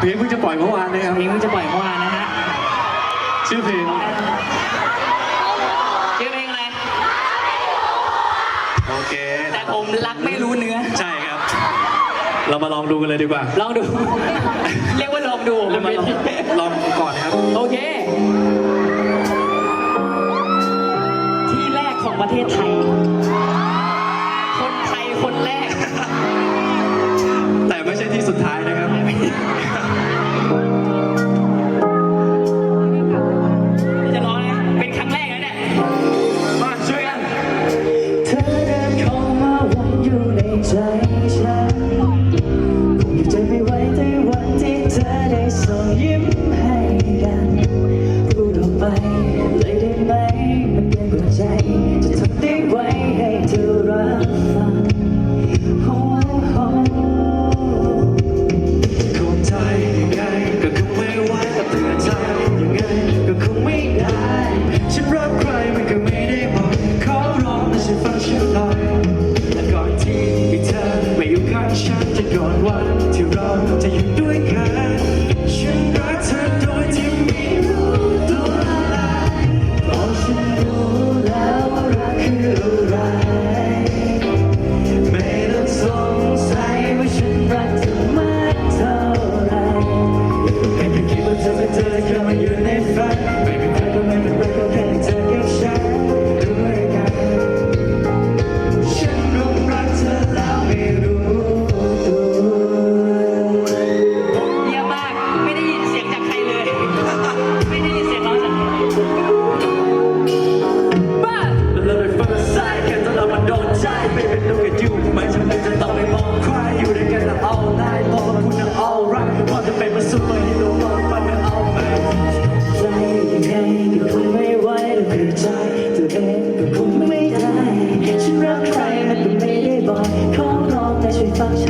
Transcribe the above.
เพลงเพิ่งจะปล่อยเมื่อวานนะครับเพลงเพิ่งจะปล่อยเมื่อวานนะฮะชื่อเพลงชื่อเพลงอะไรโอเค แต่ผมรักไม่รู้เนื้อ ใช่ครับ เรามาลองดูกันเลยดีกว่า ลองดู เรียกว่าลองดูเรามาลองลองก่อนนะครับ โอเค ที่แรกของประเทศไทย เธอได้ส่งยิ้มให้กันพูดออกไปเลยได้ไหมมันเกินกว่าใจ จะทำได้ไหวให้เธอรับฟังโอ้โหคงใจยังไงก็คงไม่ไหวแต่เตือนใจยังไงก็คงไม่ได้ ฉันรักใครมันก็ไม่ได้บอกขอร้องให้ฉันฟังฉันหน่อยและก่อนที่เธอไม่อยู่ข้างฉันจะก่อนวัน จากใครเลย ไม่ได้ยินเสียงร้องจากใครบ้าเราเป็นฝั่งายแค่ตอนเรามัโดนใจไม่เป็นตัวกับยูไม่จำเป็จะต้องไปมองใครอยู่ด้วยกัน all night บอกว่าคุณ all right พอจะเป็นมาซุปเปอร์ฮีว่ามั all right ใจยังไงก็คงไม่ไหวหรือใจตัวเองก็คงไม่ได้ฉันรักใครมันไม่ได้บอกขอร้องแต่ช่วยฟังฉัน